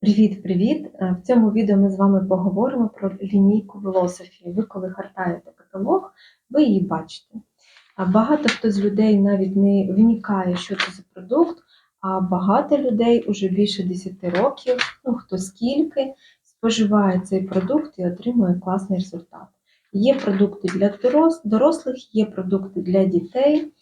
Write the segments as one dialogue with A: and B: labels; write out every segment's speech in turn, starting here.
A: Привіт-привіт! Е, В цьому відео ми з вами поговоримо про лінійку Velosophy. Ви коли гортаєте каталог, ви її бачите. Багато хто з людей навіть не вникає, що це за продукт, а багато людей уже більше 10 років, ну хто скільки, споживає цей продукт і отримує класний результат. Є продукти для дорослих, є продукти для дітей,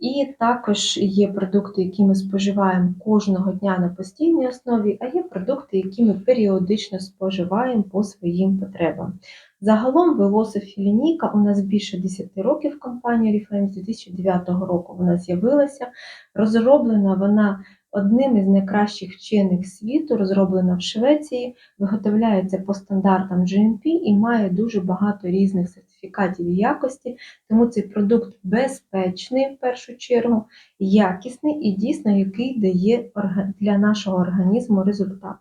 A: і також є продукти, які ми споживаємо кожного дня на постійній основі, а є продукти, які ми періодично споживаємо по своїм потребам. Загалом Velosophy лінійка у нас більше 10 років в компанії Oriflame, з 2009 року вона з'явилася. Розроблена вона одним із найкращих вчених світу, розроблена в Швеції, виготовляється по стандартам GMP і має дуже багато різних сертифікатів якості. Тому цей продукт безпечний в першу чергу, якісний і дійсно, який дає для нашого організму результат.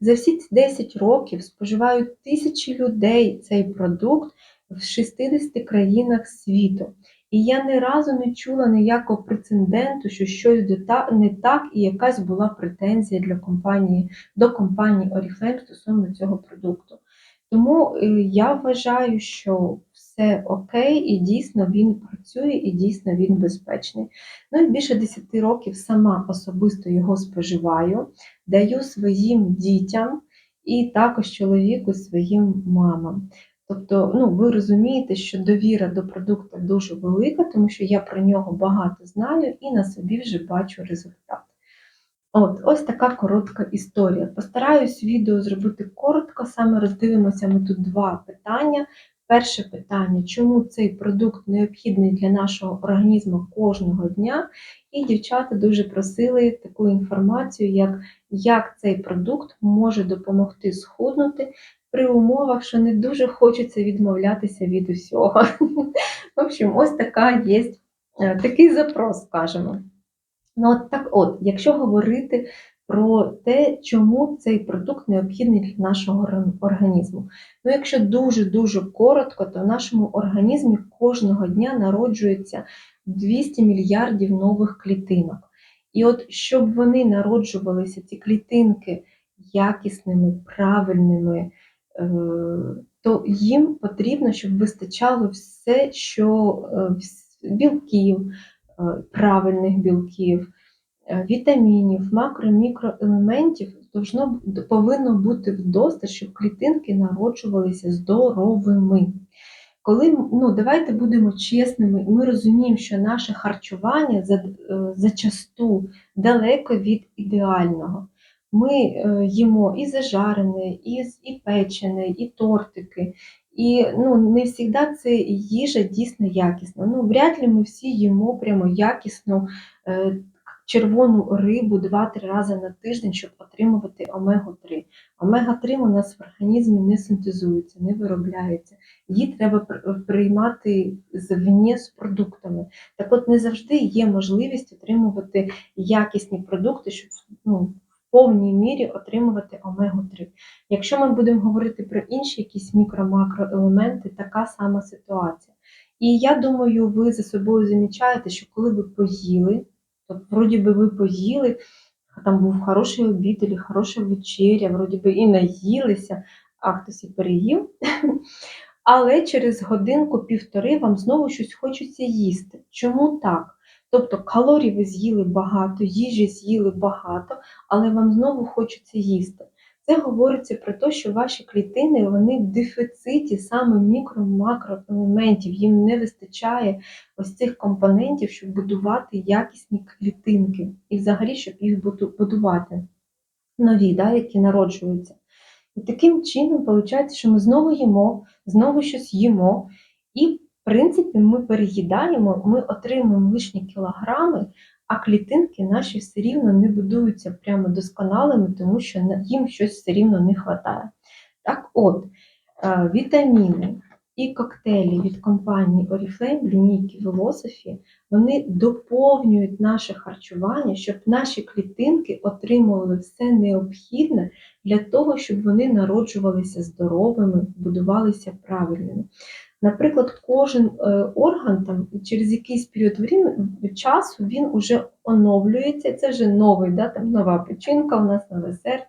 A: За всі ці 10 років споживають тисячі людей цей продукт в 60 країнах світу. І я ні разу не чула ніякого прецеденту, що щось не так і якась була претензія для компанії, до компанії Oriflame стосовно цього продукту. Тому е, я вважаю, що все окей, і дійсно він працює, і дійсно він безпечний. Ну і більше 10 років сама особисто його споживаю, даю своїм дітям і також чоловіку своїм мамам. Тобто, ну, ви розумієте, що довіра до продукту дуже велика, тому що я про нього багато знаю і на собі вже бачу результат. От, ось така коротка історія. Постараюсь відео зробити коротко, саме роздивимося ми тут два питання. Перше питання, чому цей продукт необхідний для нашого організму кожного дня? І дівчата дуже просили таку інформацію, як, як цей продукт може допомогти схуднути при умовах, що не дуже хочеться відмовлятися від усього. В общем, ось така є е, такий запрос, скажімо. Ну, от так от, якщо говорити про те, чому цей продукт необхідний для нашого організму. Ну, якщо дуже-дуже коротко, то в нашому організмі кожного дня народжується 200 мільярдів нових клітинок. І от щоб вони народжувалися, ці клітинки якісними, правильними, е, то їм потрібно, щоб вистачало все, що е, білків, правильних білків, е, вітамінів, макро, мікроелементів должно, повинно бути вдосталь, щоб клітинки народжувалися здоровими. Коли, ну, давайте будемо чесними, ми розуміємо, що наше харчування за, е, зачасту далеко від ідеального. Ми е, їмо і зажарене, і, і печене, і тортики. І ну, не завжди це їжа дійсно якісна. Ну, вряд ли ми всі їмо прямо якісну е, червону рибу 2-3 рази на тиждень, щоб отримувати омегу-3. Омега-3 у нас в організмі не синтезується, не виробляється. Її треба пр- приймати звні з продуктами. Так от не завжди є можливість отримувати якісні продукти, щоб ну, повній мірі отримувати омегу-3. Якщо ми будемо говорити про інші якісь мікро-макроелементи, така сама ситуація. І я думаю, ви за собою замічаєте, що коли ви поїли, то вроді би ви поїли, там був хороший обід, або хороша вечеря, вроді би і наїлися, а хтось і переїв. Але через годинку-півтори вам знову щось хочеться їсти. Чому так? Тобто калорій ви з'їли багато, їжі з'їли багато, але вам знову хочеться їсти. Це говориться про те, що ваші клітини вони в дефіциті саме мікро-макроелементів, їм не вистачає ось цих компонентів, щоб будувати якісні клітинки, і взагалі, щоб їх будувати нові, да, які народжуються. І таким чином виходить, що ми знову їмо, знову щось їмо, і, принципі, ми переїдаємо, ми отримуємо лишні кілограми, а клітинки наші все рівно не будуються прямо досконалими, тому що їм щось все рівно не вистачає. Так от, е, вітаміни і коктейлі від компанії Oriflame, лінійки Velosophy, вони доповнюють наше харчування, щоб наші клітинки отримували все необхідне для того, щоб вони народжувалися здоровими, будувалися правильними. Наприклад, кожен е, орган там через якийсь період часу він уже оновлюється, це вже новий, да, там нова печінка, у нас нове серце,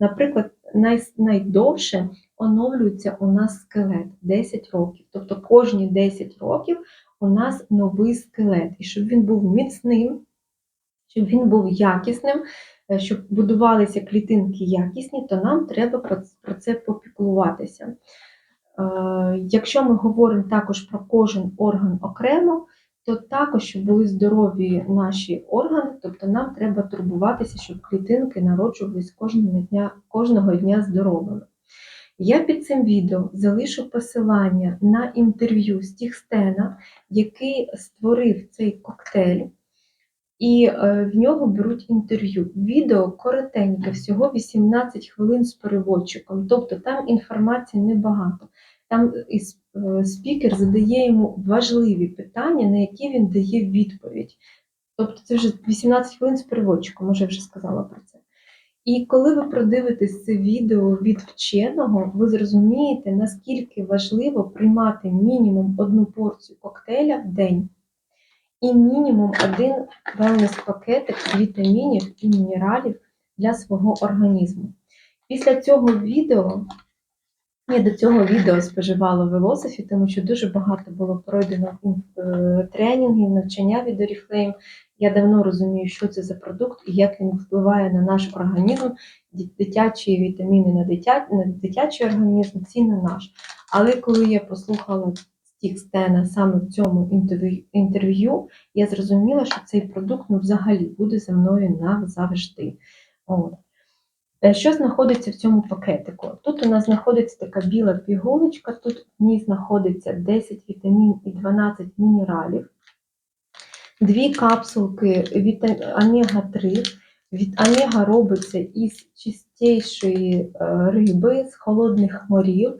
A: Наприклад, най, найдовше оновлюється у нас скелет 10 років. Тобто кожні 10 років у нас новий скелет. І щоб він був міцним, щоб він був якісним, е, щоб будувалися клітинки якісні, то нам треба про це попіклуватися. Е, Якщо ми говоримо також про кожен орган окремо, то також, щоб були здорові наші органи, тобто нам треба турбуватися, щоб клітинки народжувались кожного дня, кожного дня здоровими. Я під цим відео залишу посилання на інтерв'ю Стіхстена, який створив цей коктейль, і е, в нього беруть інтерв'ю. Відео коротеньке, всього 18 хвилин з переводчиком, тобто там інформації небагато. Там і е, спікер задає йому важливі питання, на які він дає відповідь. Тобто це вже 18 хвилин з переводчиком, може вже сказала про це. І коли ви продивитесь це відео від вченого, ви зрозумієте, наскільки важливо приймати мінімум одну порцію коктейля в день і мінімум один велнес-пакетик вітамінів і мінералів для свого організму. Після цього відео я до цього відео споживала Velocity, тому що дуже багато було пройдено е, тренінгів, навчання від Oriflame. Я давно розумію, що це за продукт і як він впливає на наш організм, дитячі вітаміни на, дитя, на дитячий організм, ці на наш. Але коли я послухала Стік Стена саме в цьому інтерв'ю- я зрозуміла, що цей продукт ну, взагалі буде зі мною назавжди. От. Е, Що знаходиться в цьому пакетику? Тут у нас знаходиться така біла пігулочка, тут в ній знаходиться 10 вітамін і 12 мінералів, дві капсулки віта... омега-3. Від омега робиться із чистішої е, риби, з холодних морів,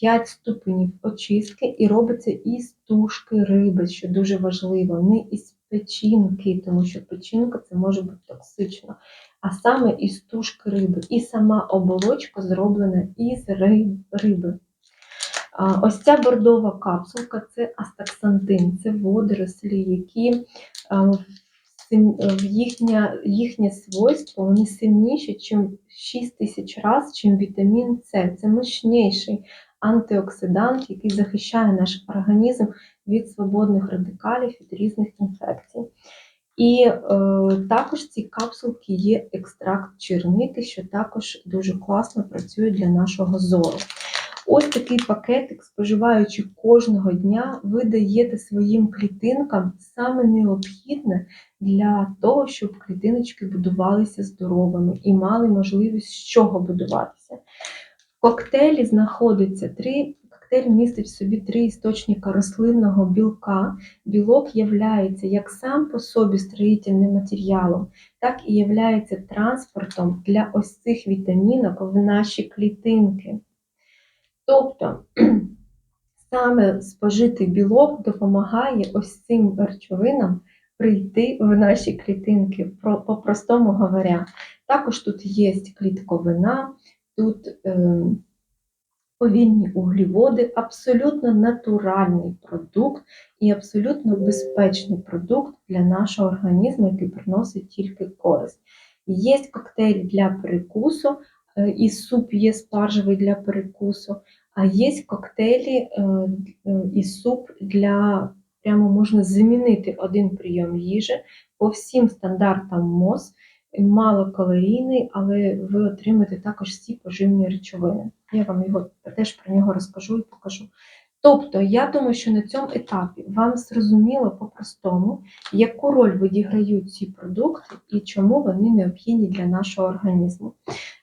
A: 5 ступенів очистки і робиться із тушки риби, що дуже важливо, не із печінки, тому що печінка це може бути токсично а саме із тушки риби. І сама оболочка зроблена із риби. Ось ця бордова капсулка це астаксантин, це водорослі, які їхня, їхнє свойство вони сильніші, чим 6 тисяч разів, чим вітамін С. Це мощніший антиоксидант, який захищає наш організм від свободних радикалів, від різних інфекцій. І е, також в цій капсулки є екстракт черники, що також дуже класно працює для нашого зору. Ось такий пакетик, споживаючи кожного дня, ви даєте своїм клітинкам саме необхідне для того, щоб клітиночки будувалися здоровими і мали можливість з чого будуватися. В коктейлі знаходиться три. Коктейль містить в собі три істочника рослинного білка, білок являється як сам по собі строїтельним матеріалом, так і являється транспортом для ось цих вітамінок в наші клітинки. Тобто саме спожитий білок допомагає ось цим речовинам прийти в наші клітинки, по-простому говоря. Також тут є клітковина, тут е, повільні углеводи, абсолютно натуральний продукт і абсолютно безпечний продукт для нашого організму, який приносить тільки користь. Є коктейль для перекусу, е, і суп є спаржевий для перекусу, а є коктейлі е, е, і суп для прямо можна замінити один прийом їжі по всім стандартам МОЗ, малокалорійний, але ви отримаєте також всі поживні речовини. Я вам його теж про нього розкажу і покажу. Тобто, я думаю, що на цьому етапі вам зрозуміло по-простому, яку роль відіграють ці продукти і чому вони необхідні для нашого організму.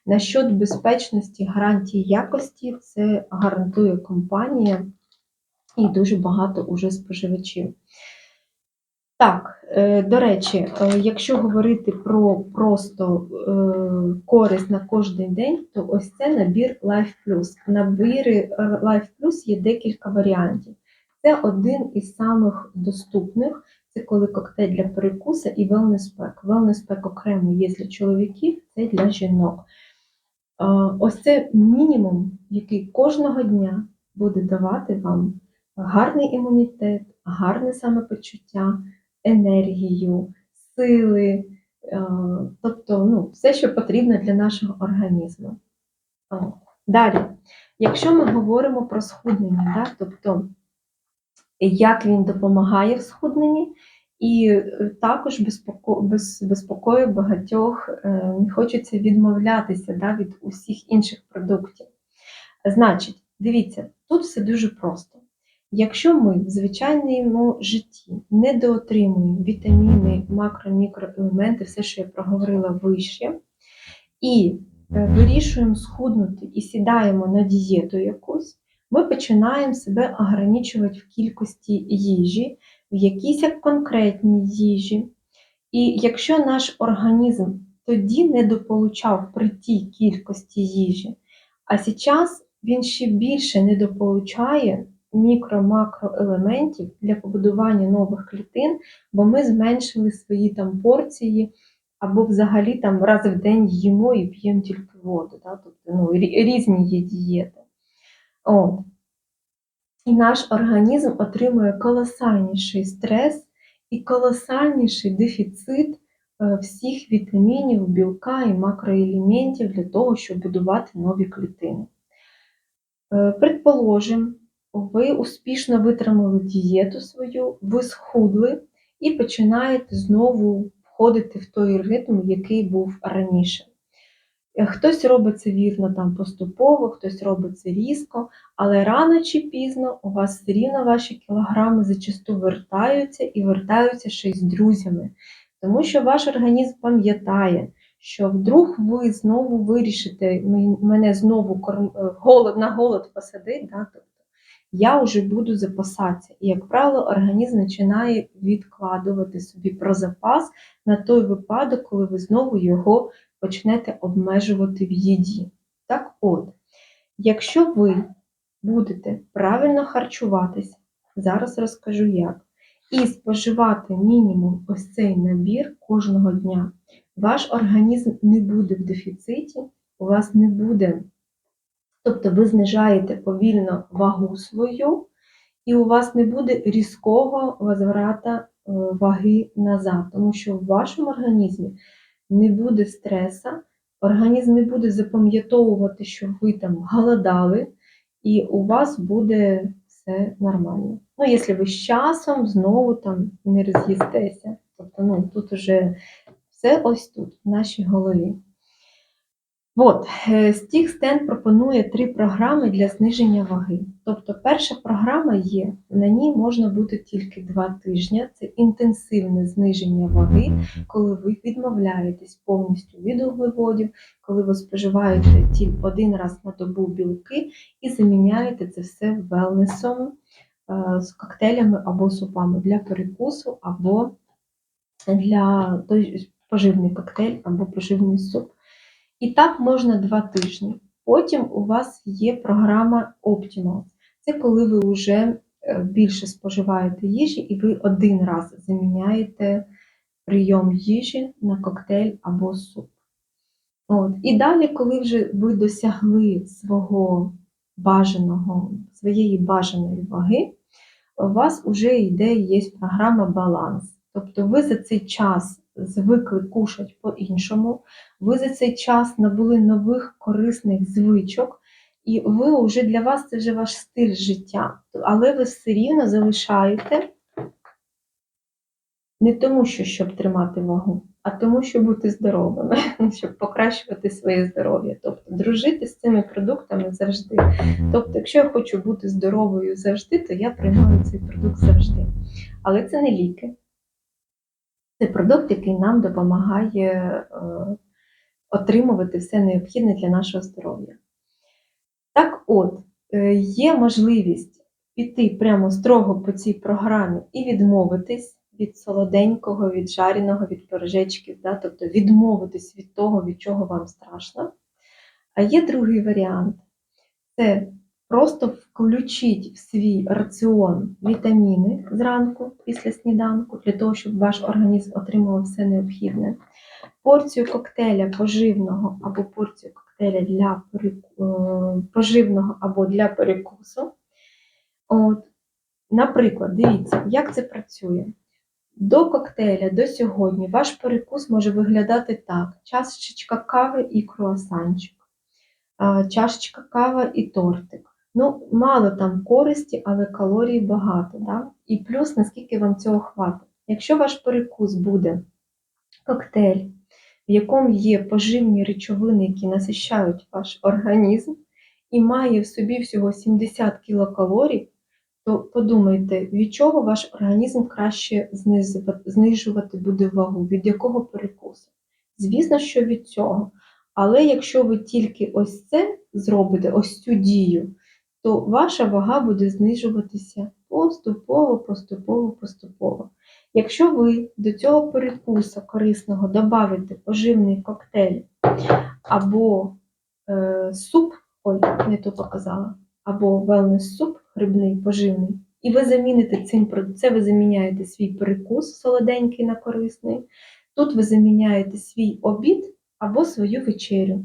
A: Насчет безпечності, гарантії якості, це гарантує компанія і дуже багато уже споживачів. Так, е, до речі, е, якщо говорити про просто е, користь на кожен день, то ось це набір Life Plus. Е, Life Plus є декілька варіантів. Це один із самих доступних. Це коли коктейль для перекуса і wellness pack. Wellness pack окремо є для чоловіків, це для жінок. Ось це мінімум, який кожного дня буде давати вам гарний імунітет, гарне самопочуття, енергію, сили, Е, Тобто, ну, все, що потрібно для нашого організму. Далі, якщо ми говоримо про схуднення, да, тобто як він допомагає в схудненні, і е, також безпоко... без... безпокою багатьох е, не хочеться відмовлятися да, від усіх інших продуктів. Значить, дивіться, тут все дуже просто. Якщо ми в звичайному житті недоотримуємо вітаміни, макро, мікроелементи, все, що я проговорила вище, і е, вирішуємо схуднути і сідаємо на дієту якусь, ми починаємо себе ограничувати в кількості їжі, в якійсь конкретній їжі. І якщо наш організм тоді недополучав при тій кількості їжі, а зараз він ще більше недополучає мікро-макроелементів для побудування нових клітин, бо ми зменшили свої там порції, або взагалі там раз в день їмо і п'ємо тільки воду. Да? Тобто ну, різні є дієти. От. І наш організм отримує колосальніший стрес і колосальніший дефіцит е, всіх вітамінів, білка і макроелементів для того, щоб будувати нові клітини. Е, предположим, ви успішно витримали дієту свою, ви схудли і починаєте знову входити в той ритм, який був раніше. Е, хтось робить це вірно там поступово, хтось робить це різко, але рано чи пізно у вас все рівно ваші кілограми зачасту вертаються і вертаються ще й з друзями. Тому що ваш організм пам'ятає, що вдруг ви знову вирішите мене знову корм... Е, на голод посадити, да? Я вже буду запасатися. І, як правило, організм починає відкладувати собі про запас на той випадок, коли ви знову його почнете обмежувати в їді. Так от, якщо ви будете правильно харчуватися, зараз розкажу як, і споживати мінімум ось цей набір кожного дня, ваш організм не буде в дефіциті, у вас не буде, тобто ви знижаєте повільно вагу свою, і у вас не буде різкого возврата е, ваги назад, тому що в вашому організмі не буде стреса, організм не буде запам'ятовувати, що ви там голодали, і у вас буде все нормально. Ну, якщо ви з часом знову там не роз'їстеся. Тобто, ну, тут уже все ось тут, в нашій голові. От, Стік Стен пропонує три програми для зниження ваги. Тобто, перша програма є, на ній можна бути тільки два тижні. Це інтенсивне зниження ваги, коли ви відмовляєтесь повністю від углеводів, коли ви споживаєте тільки один раз на добу білки і заміняєте це все велнесом е, з коктейлями або супами для перекусу, або для той поживний коктейль або поживний суп. І так можна два тижні. Потім у вас є програма Optimal. Це коли ви вже е, більше споживаєте їжі, і ви один раз заміняєте прийом їжі на коктейль або суп. От. І далі, коли вже ви досягли свого бажаного, своєї бажаної ваги, у вас вже йде є програма баланс. Тобто ви за цей час звикли кушати по-іншому, ви за цей час набули нових корисних звичок, і ви вже для вас це вже ваш стиль життя. Але ви все рівно залишаєте не тому, що щоб тримати вагу, а тому, щоб бути здоровими, щоб покращувати своє здоров'я. Тобто дружити з цими продуктами завжди. Тобто, якщо я хочу бути здоровою завжди, то я приймаю цей продукт завжди. Але це не ліки. Це продукт, який нам допомагає е, отримувати все необхідне для нашого здоров'я. Так от, е, є можливість піти прямо строго по цій програмі і відмовитись від солоденького, від жареного, від пирожечків, да? тобто відмовитись від того, від чого вам страшно. А є другий варіант це просто включіть в свій раціон вітаміни зранку після сніданку, для того, щоб ваш організм отримував все необхідне. Порцію коктейля поживного або порцію коктейля для е, поживного або для перекусу. От. Наприклад, дивіться, як це працює. До коктейля, до сьогодні ваш перекус може виглядати так: чашечка кави і круасанчик, чашечка кава і тортик. Ну, мало там користі, але калорій багато. Да? І плюс, наскільки вам цього хватить. Якщо ваш перекус буде коктейль, в якому є поживні речовини, які насищають ваш організм, і має в собі всього 70 кілокалорій, то подумайте, від чого ваш організм краще знижувати буде вагу, від якого перекусу. Звісно, що від цього. Але якщо ви тільки ось це зробите, ось цю дію, то ваша вага буде знижуватися поступово, поступово, поступово. Якщо ви до цього перекусу корисного додавите поживний коктейль або е, суп, ой, не то показала, або wellness суп грибний, поживний, і ви заміните цим це ви заміняєте свій перекус солоденький на корисний. Тут ви заміняєте свій обід або свою вечерю.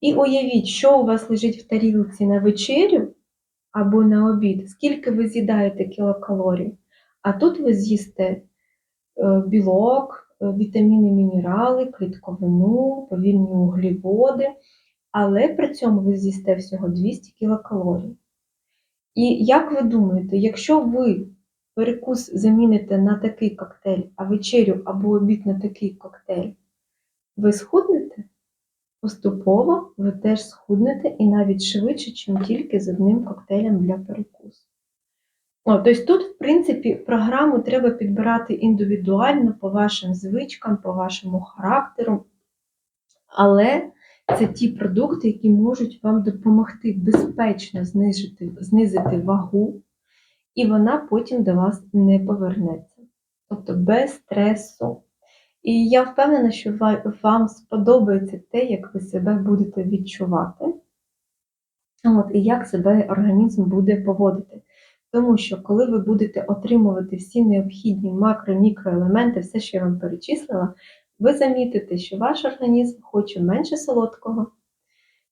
A: І уявіть, що у вас лежить в тарілці на вечерю або на обід, скільки ви з'їдаєте кілокалорій. А тут ви з'їсте е, білок, е, вітаміни, мінерали, клітковину, повільні углеводи, але при цьому ви з'їсте всього 200 кілокалорій. І як ви думаєте, якщо ви перекус заміните на такий коктейль, а вечерю або обід на такий коктейль, ви схуднете? Поступово ви теж схуднете і навіть швидше, ніж тільки з одним коктейлем для перекусу. О, тобто тут, в принципі, програму треба підбирати індивідуально по вашим звичкам, по вашому характеру, але це ті продукти, які можуть вам допомогти безпечно знизити, знизити вагу, і вона потім до вас не повернеться. Тобто без стресу. І я впевнена, що вам сподобається те, як ви себе будете відчувати, От, і як себе організм буде поводити. Тому що коли ви будете отримувати всі необхідні макро-мікроелементи, все, що я вам перечислила, ви замітите, що ваш організм хоче менше солодкого,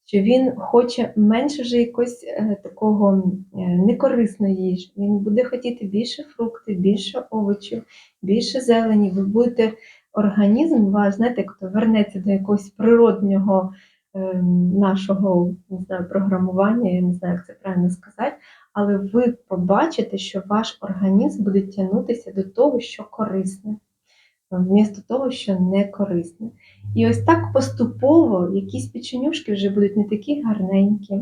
A: що він хоче менше вже якось е, такого е, некорисної їжі. Він буде хотіти більше фруктів, більше овочів, більше зелені. Ви будете організм ваш, знаєте, як вернеться до якогось природнього е, нашого не знаю, програмування, я не знаю, як це правильно сказати, але ви побачите, що ваш організм буде тягнутися до того, що корисне, вмісто того, що не корисне. І ось так поступово якісь печенюшки вже будуть не такі гарненькі.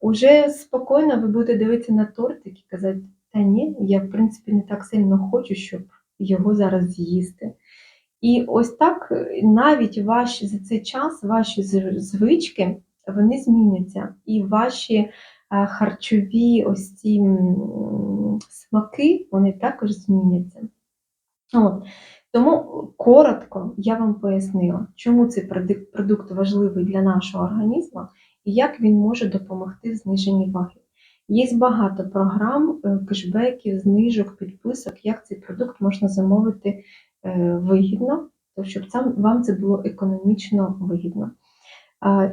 A: Уже спокійно ви будете дивитися на тортик і казати, та ні, я в принципі не так сильно хочу, щоб його зараз з'їсти. І ось так е, навіть ваші за цей час ваші звички вони зміняться, і ваші е, харчові ось ці смаки вони також зміняться. От. Тому коротко я вам пояснила, чому цей продукт важливий для нашого організму і як він може допомогти в зниженні ваги. Є багато програм, е, кешбеків, знижок, підписок, як цей продукт можна замовити вигідно, то щоб вам це було економічно вигідно.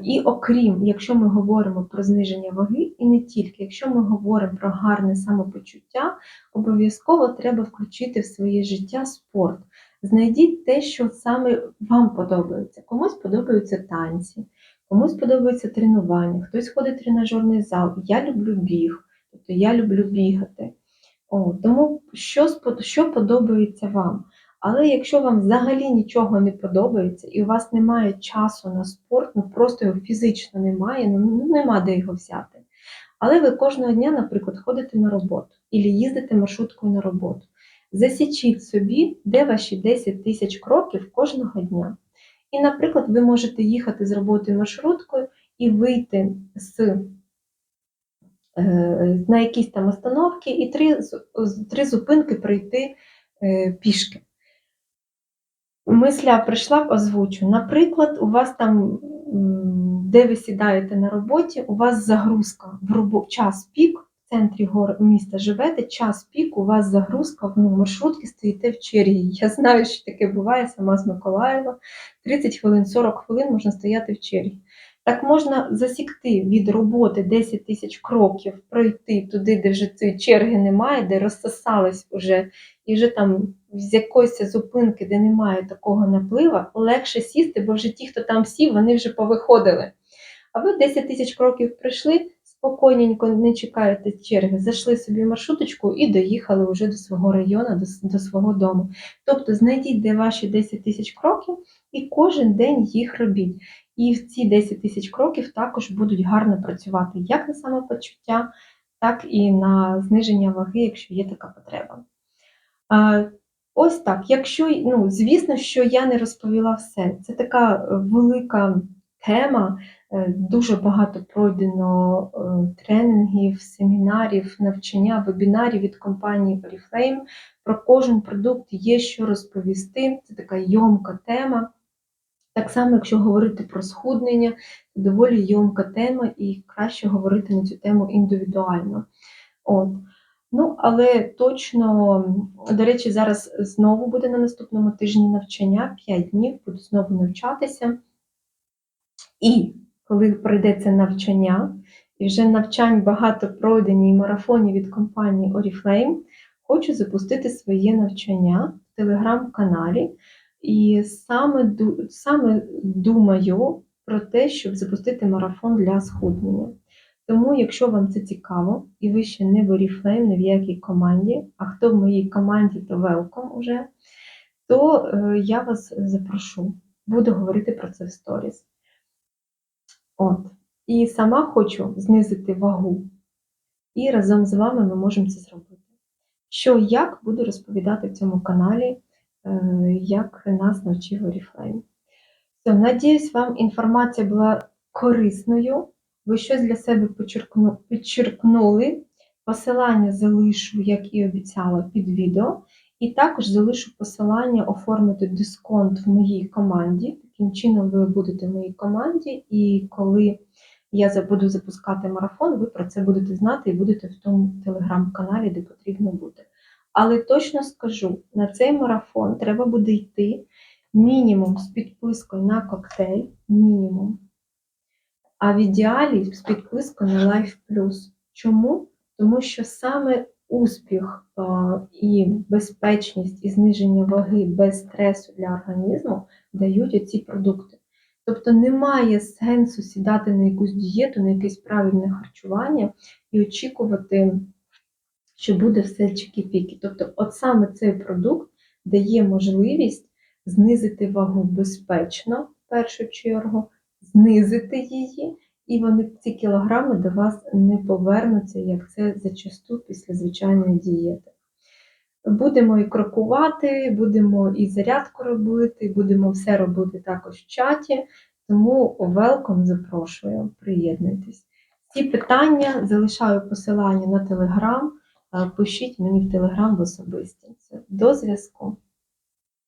A: І окрім, якщо ми говоримо про зниження ваги, і не тільки, якщо ми говоримо про гарне самопочуття, обов'язково треба включити в своє життя спорт. Знайдіть те, що саме вам подобається. Комусь подобаються танці, комусь подобається тренування, хтось ходить в тренажерний зал. Я люблю біг, тобто я люблю бігати. О, тому що, що подобається вам? Але якщо вам взагалі нічого не подобається і у вас немає часу на спорт, ну просто його фізично немає, ну, ну нема де його взяти. Але ви кожного дня, наприклад, ходите на роботу або їздите маршруткою на роботу. Засічіть собі, де ваші 10 тисяч кроків кожного дня. І, наприклад, ви можете їхати з роботи маршруткою і вийти з, е, на якісь там остановки і три, три зупинки пройти е, пішки. Мисля прийшла, озвучу. Наприклад, у вас там, де ви сідаєте на роботі, у вас загрузка в робо- час пік, в центрі гор міста живете, час пік, у вас загрузка, ну, маршрутки стоїте в черзі. Я знаю, що таке буває сама з Миколаєва. 30 хвилин, 40 хвилин можна стояти в черзі. Так можна засікти від роботи 10 тисяч кроків, пройти туди, де вже цієї черги немає, де розсосались уже, і вже там з якоїсь зупинки, де немає такого наплива, легше сісти, бо вже ті, хто там сів, вони вже повиходили. А ви 10 тисяч кроків прийшли, спокійненько не чекаєте черги, зайшли собі маршруточку і доїхали вже до свого району, до, до свого дому. Тобто знайдіть, де ваші 10 тисяч кроків, і кожен день їх робіть. І в ці 10 тисяч кроків також будуть гарно працювати як на самопочуття, так і на зниження ваги, якщо є така потреба. Ось так. Якщо, ну, звісно, що я не розповіла все. Це така е, велика тема, е, дуже багато пройдено е, тренінгів, семінарів, навчання, вебінарів від компанії Oriflame. Про кожен продукт є що розповісти. Це така йомка тема. Так само, якщо говорити про схуднення, це доволі йомка тема, і краще говорити на цю тему індивідуально. От. Ну, але точно, до речі, зараз знову буде на наступному тижні навчання, 5 днів, буду знову навчатися. І коли прийде це навчання, і вже навчань багато пройдені і марафонів від компанії Oriflame, хочу запустити своє навчання в телеграм-каналі. І саме, саме думаю про те, щоб запустити марафон для схуднення. Тому, якщо вам це цікаво, і ви ще не в Oriflame, не в якій команді, а хто в моїй команді, то welcome уже, то е, я вас запрошу. Буду говорити про це в сторіс. От. І сама хочу знизити вагу. І разом з вами ми можемо це зробити. Що як буду розповідати в цьому каналі, е, як нас навчив Oriflame. Все, надіюсь, вам інформація була корисною. Ви щось для себе підчерпнули. Посилання залишу, як і обіцяла, під відео. І також залишу посилання оформити дисконт в моїй команді. Таким чином, ви будете в моїй команді, і коли я буду запускати марафон, ви про це будете знати і будете в тому телеграм-каналі, де потрібно бути. Але точно скажу, на цей марафон треба буде йти мінімум з підпискою на коктейль, мінімум. А в ідеалі з підпискою на Life Plus. Чому? Тому що саме успіх і безпечність і зниження ваги без стресу для організму дають оці продукти. Тобто немає сенсу сідати на якусь дієту, на якесь правильне харчування і очікувати, що буде все чики-піки. Тобто, от саме цей продукт дає можливість знизити вагу безпечно, в першу чергу, знизити її, і вони ці кілограми до вас не повернуться, як це зачасту після звичайної дієти. Будемо і крокувати, будемо і зарядку робити, будемо все робити також в чаті. Тому welcome, запрошую, приєднуйтесь. Ці питання залишаю посилання на телеграм. Пишіть мені в телеграм в особисті. До зв'язку.